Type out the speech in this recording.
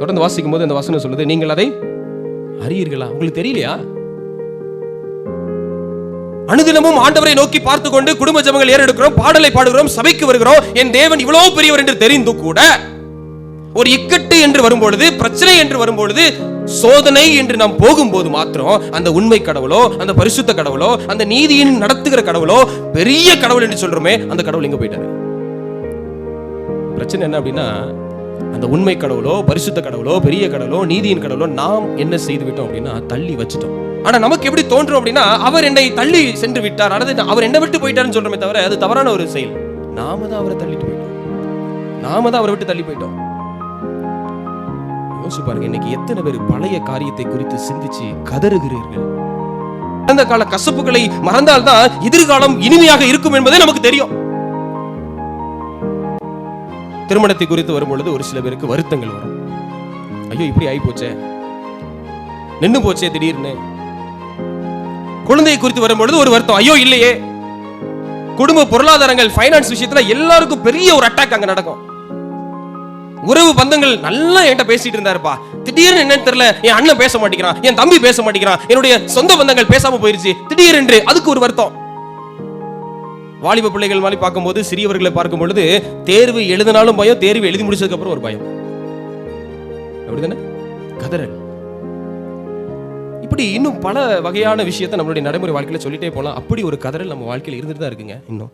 தொடர்ந்து வாசிக்கும் போது அந்த வசனம் சொல்லுது நீங்கள் அதை அறியீர்களா? உங்களுக்கு தெரியலையா? அனுதினமும் ஆண்டவரை நோக்கி பார்த்து கொண்டு குடும்ப ஜபங்கள் ஏறெடுக்கிறோம் பாடலை பாடுகிறோம் சபைக்கு வருகிறோம். என் தேவன் இவ்வளவு பெரியவர் என்று தெரிந்து கூட ஒரு இக்கட்டு என்று வரும்பொழுது பிரச்சனை என்று வரும்பொழுது சோதனை என்று நாம் போகும்போது மாத்திரம் அந்த உண்மை கடவுளோ அந்த பரிசுத்த கடவுளோ அந்த நீதியின் நடத்துகிற கடவுளோ பெரிய கடவுள் என்று சொல்றோமே அந்த கடவுள் எங்க போயிட்டாரு. பிரச்சனை என்ன அப்படின்னா அந்த உண்மை கடவுளோ பரிசுத்த கடவுளோ பெரிய கடவுளோ நீதியின் கடவுளோ நாம் என்ன செய்து விட்டோம் அப்படின்னா தள்ளி வச்சுட்டோம். ஆனா நமக்கு எப்படி தோன்றும் அப்படின்னா அவர் என்னை தள்ளி சென்று விட்டார். அல்லது அவர் என்னை விட்டு போயிட்டாருன்னு சொல்றமே தவிர அது தவறான ஒரு செயல். நாம தான் அவரை தள்ளிட்டு போயிட்டோம். நாம தான் அவரை விட்டு தள்ளி போயிட்டோம். யோசிச்சு பாருங்க இன்னைக்கு எத்தனை பேர் பழைய காரியத்தை குறித்து சிந்திச்சு கதறுகிறீர்கள்? கடந்த கால கசப்புகளை மறந்தால்தான் எதிர்காலம் இனிமையாக இருக்கும் என்பதே நமக்கு தெரியும். திருமணத்தை குறித்து வரும்பொழுது ஒரு சில பேருக்கு வருத்தங்கள் வரும். ஐயோ இப்படி ஆகி போச்சே நின்னு போச்சே திடீர்னு. குழந்தையை குறித்து வரும்பொழுது ஒரு வருத்தம். ஐயோ இல்லையே. குடும்ப பொருளாதாரங்கள் ஃபைனான்ஸ் விஷயத்துல எல்லாருக்கும் பெரிய ஒரு அட்டாக் அங்க நடக்கும். உறவு பந்தங்கள் நல்லா என்கிட்ட பேசிட்டு இருந்தாருப்பா. திடீர்னு என்னன்னு தெரியல. என் அண்ணன் பேச மாட்டேங்கிறான் என் தம்பி பேச மாட்டேங்கிறான் என்னுடைய சொந்த பந்தங்கள் பேசாம போயிருச்சு. திடீரென்று அதுக்கு ஒரு வருத்தம். வாலிப பிள்ளைகள் மாதிரி பார்க்கும்போது சிறியவர்களை பார்க்கும் பொழுது தேர்வு எழுதினாலும் பயம் தேர்வு எழுதி முடிச்சதுக்கப்புறம் ஒரு பயம். அப்படிதானே? கதறல். இப்படி இன்னும் பல வகையான விஷயத்தை நம்மளுடைய நடைமுறை வாழ்க்கையில சொல்லிட்டே போலாம். அப்படி ஒரு கதறல் நம்ம வாழ்க்கையில இருந்துட்டு தான் இருக்குங்க இன்னும்.